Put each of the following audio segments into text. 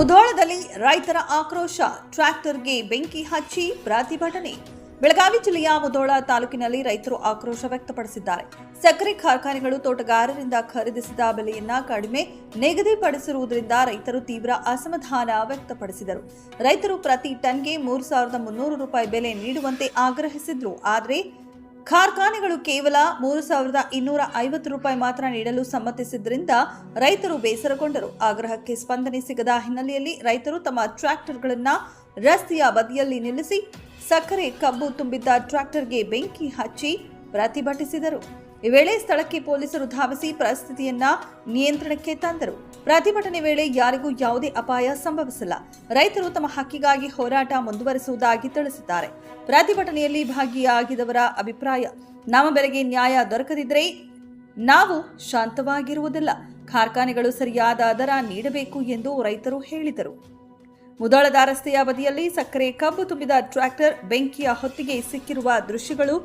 ಮುಧೋಳದಲ್ಲಿ ರೈತರ ಆಕ್ರೋಶ, ಟ್ರ್ಯಾಕ್ಟರ್ಗೆ ಬೆಂಕಿ ಹಚ್ಚಿ ಪ್ರತಿಭಟನೆ. ಬೆಳಗಾವಿ ಜಿಲ್ಲೆಯ ಮುಧೋಳ ತಾಲೂಕಿನಲ್ಲಿ ರೈತರು ಆಕ್ರೋಶ ವ್ಯಕ್ತಪಡಿಸಿದ್ದಾರೆ. ಸಕ್ಕರೆ ಕಾರ್ಖಾನೆಗಳು ತೋಟಗಾರರಿಂದ ಖರೀದಿಸಿದ ಬೆಲೆಯನ್ನ ಕಡಿಮೆ ನಿಗದಿಪಡಿಸಿರುವುದರಿಂದ ರೈತರು ತೀವ್ರ ಅಸಮಾಧಾನ ವ್ಯಕ್ತಪಡಿಸಿದರು. ರೈತರು ಪ್ರತಿ ಟನ್ಗೆ ಮೂರು ಸಾವಿರದ ಮುನ್ನೂರು ರೂಪಾಯಿ ಬೆಲೆ ನೀಡುವಂತೆ ಆಗ್ರಹಿಸಿದ್ರು. ಆದರೆ ಕಾರ್ಖಾನೆಗಳು ಕೇವಲ ಮೂರು ಸಾವಿರದ ಇನ್ನೂರ ಐವತ್ತು ರೂಪಾಯಿ ಮಾತ್ರ ನೀಡಲು ಸಮ್ಮತಿಸಿದ್ದರಿಂದ ರೈತರು ಬೇಸರಗೊಂಡರು. ಆಗ್ರಹಕ್ಕೆ ಸ್ಪಂದನೆ ಸಿಗದ ಹಿನ್ನೆಲೆಯಲ್ಲಿ ರೈತರು ತಮ್ಮ ಟ್ರ್ಯಾಕ್ಟರ್ಗಳನ್ನು ರಸ್ತೆಯ ಬದಿಯಲ್ಲಿ ನಿಲ್ಲಿಸಿ ಸಕ್ಕರೆ ಕಬ್ಬು ತುಂಬಿದ್ದ ಟ್ರ್ಯಾಕ್ಟರ್ಗೆ ಬೆಂಕಿ ಹಚ್ಚಿ ಪ್ರತಿಭಟಿಸಿದರು. ಈ ವೇಳೆ ಸ್ಥಳಕ್ಕೆ ಪೊಲೀಸರು ಧಾವಿಸಿ ಪರಿಸ್ಥಿತಿಯನ್ನ ನಿಯಂತ್ರಣಕ್ಕೆ ತಂದರು. ಪ್ರತಿಭಟನೆ ವೇಳೆ ಯಾರಿಗೂ ಯಾವುದೇ ಅಪಾಯ ಸಂಭವಿಸಿಲ್ಲ. ರೈತರು ತಮ್ಮ ಹಕ್ಕಿಗಾಗಿ ಹೋರಾಟ ಮುಂದುವರಿಸುವುದಾಗಿ ತಿಳಿಸಿದ್ದಾರೆ. ಪ್ರತಿಭಟನೆಯಲ್ಲಿ ಭಾಗಿಯಾಗಿದವರ ಅಭಿಪ್ರಾಯ, ನಮ್ಮ ಬೆಲೆಗೆ ನ್ಯಾಯ ದೊರಕದಿದ್ದರೆ ನಾವು ಶಾಂತವಾಗಿರುವುದಿಲ್ಲ. ಕಾರ್ಖಾನೆಗಳು ಸರಿಯಾದ ದರ ನೀಡಬೇಕು ಎಂದು ರೈತರು ಹೇಳಿದರು. ಮುದಳದ ರಸ್ತೆಯ ಬದಿಯಲ್ಲಿ ಸಕ್ಕರೆ ಕಬ್ಬು ತುಂಬಿದ ಟ್ರ್ಯಾಕ್ಟರ್ ಬೆಂಕಿಯ ಹೊತ್ತಿಗೆ ಸಿಕ್ಕಿರುವ ದೃಶ್ಯಗಳು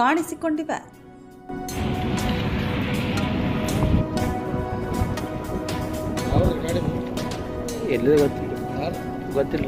ಕಾಣಿಸಿಕೊಂಡಿವೆ. ಎಲ್ಲಿದೆ ಗೊತ್ತಿಲ್ಲ ಗೊತ್ತಿಲ್ಲ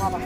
ಬಾಬಾ